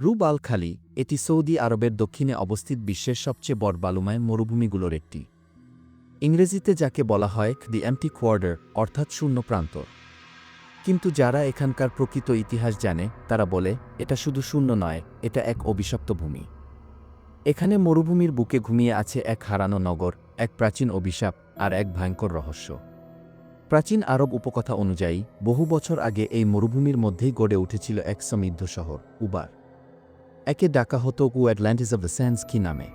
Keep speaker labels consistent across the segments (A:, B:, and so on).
A: রুব আল খালি এটি সৌদি আরবের দক্ষিণে অবস্থিত বিশ্বের সবচেয়ে বড় বালুময় মরুভূমিগুলোর একটি। ইংরেজিতে যাকে বলা হয় দি এমটি কোয়ার্ডার অর্থাৎ শূন্য প্রান্ত। কিন্তু যারা এখানকার প্রকৃত ইতিহাস জানে, তারা বলে, এটা শুধু শূন্য নয়, এটা এক অভিশপ্ত ভূমি। এখানে মরুভূমির বুকে ঘুমিয়ে আছে এক হারানো নগর, এক প্রাচীন অভিশাপ আর এক ভয়ঙ্কর রহস্য। প্রাচীন আরব উপকথা অনুযায়ী, বহু বছর আগে এই মরুভূমির মধ্যেই গড়ে উঠেছিল এক সমৃদ্ধ শহর, উবার। একে ডাকা হতো uh Atlantis of the Sands কি নামে।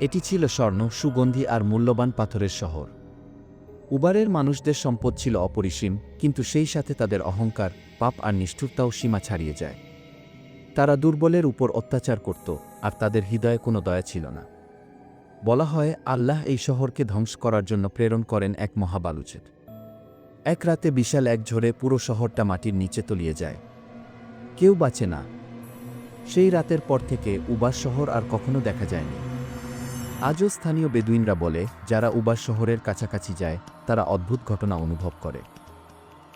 A: এটি ছিল স্বর্ণ, সুগন্ধি আর মূল্যবান পাথরের শহর। উবারের মানুষদের সম্পদ ছিল অপরিসীম, কিন্তু সেই সাথে তাদের অহংকার, পাপ আর নিষ্ঠুরতাও সীমা ছাড়িয়ে যায়। তারা দুর্বলের উপর অত্যাচার করত, আর তাদের হৃদয়ে কোনো দয়া ছিল না। বলা হয়, আল্লাহ এই শহরকে ধ্বংস করার জন্য প্রেরণ করেন এক মহাবালুচের। এক রাতে বিশাল এক ঝড়ে পুরো শহরটা মাটির নিচে তলিয়ে যায়। কেউ বাঁচে না সেই রাতের পর থেকে উবাস শহর আর কখনো দেখা যায়নি। আজও স্থানীয় বেদুইনরা বলে, যারা উবাস শহরের কাছাকাছি যায়, তারা অদ্ভুত ঘটনা অনুভব করে।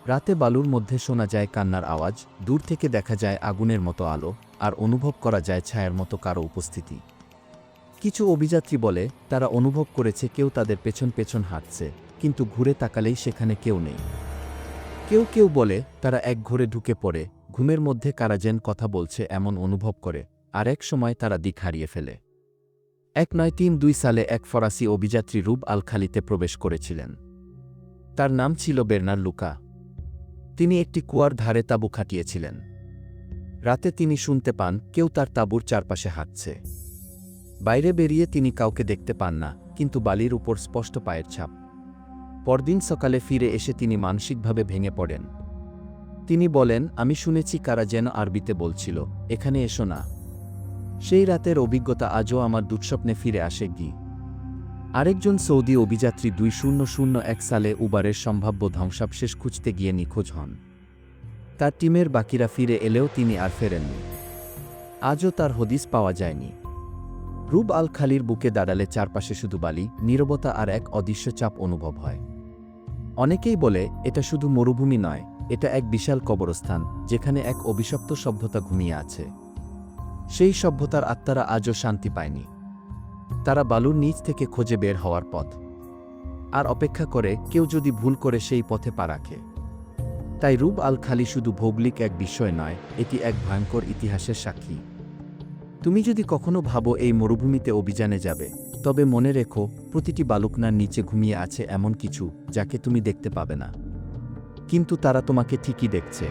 A: রাতে বালুর মধ্যে শোনা যায় কান্নার আওয়াজ, দূর থেকে দেখা যায় আগুনের মতো আলো, আর অনুভব করা যায় ছায়ার মতো কারও উপস্থিতি। কিছু অভিযাত্রী বলে, তারা অনুভব করেছে কেউ তাদের পেছন পেছন হাঁটছে, কিন্তু ঘুরে তাকালেই সেখানে কেউ নেই। কেউ কেউ বলে, তারা এক ঘরে ঢুকে পড়ে ঘুমের মধ্যে কারা যেন কথা বলছে এমন অনুভব করে, আর এক সময় তারা দিক হারিয়ে ফেলে। এক নয় তিন দুই সালে এক ফরাসি অভিযাত্রী রুব আল খালিতে প্রবেশ করেছিলেন। তার নাম ছিল বের্নার লুকা। তিনি একটি কুয়ার ধারে তাঁবু খাটিয়েছিলেন। রাতে তিনি শুনতে পান, কেউ তার তাঁবুর চারপাশে হাঁটছে। বাইরে বেরিয়ে তিনি কাউকে দেখতে পান না, কিন্তু বালির উপর স্পষ্ট পায়ের ছাপ। পরদিন সকালে ফিরে এসে তিনি মানসিকভাবে ভেঙে পড়েন। তিনি বলেন, আমি শুনেছি কারা যেন আরবিতে বলছিল, এখানে এসো না। সেই রাতের অভিজ্ঞতা আজও আমার দুঃস্বপ্নে ফিরে আসে গি। আরেকজন সৌদি অভিযাত্রী দুই শূন্য শূন্য এক সালে উবারের সম্ভাব্য ধ্বংসাবশেষ খুঁজতে গিয়ে নিখোঁজ হন। তার টিমের বাকিরা ফিরে এলেও তিনি আর ফেরেননি। আজও তার হদিস পাওয়া যায়নি। রুব আল খালির বুকে দাঁড়ালে চারপাশে শুধু বালি, নীরবতা আর এক অদৃশ্য চাপ অনুভব হয়। অনেকেই বলে, এটা শুধু মরুভূমি নয় এটা এক বিশাল কবরস্থান, যেখানে এক অভিশপ্ত সভ্যতা ঘুমিয়ে আছে। সেই সভ্যতার আত্মারা আজও শান্তি পায়নি। তারা বালুর নিচ থেকে খোঁজে বের হওয়ার পথ। আর অপেক্ষা করে কেউ যদি ভুল করে সেই পথে পা রাখে। তাই রূপ আল খালি শুধু ভৌগোলিক এক বিষয় নয়, এটি এক ভয়ঙ্কর ইতিহাসের সাক্ষী। তুমি যদি কখনো ভাবো এই মরুভূমিতে অভিযানে যাবে, তবে মনে রেখো, প্রতিটি বালুকনার নিচে ঘুমিয়ে আছে এমন কিছু, যাকে তুমি দেখতে পাবে না। কিন্তু তারা তোমাকে ঠিকই দেখছে।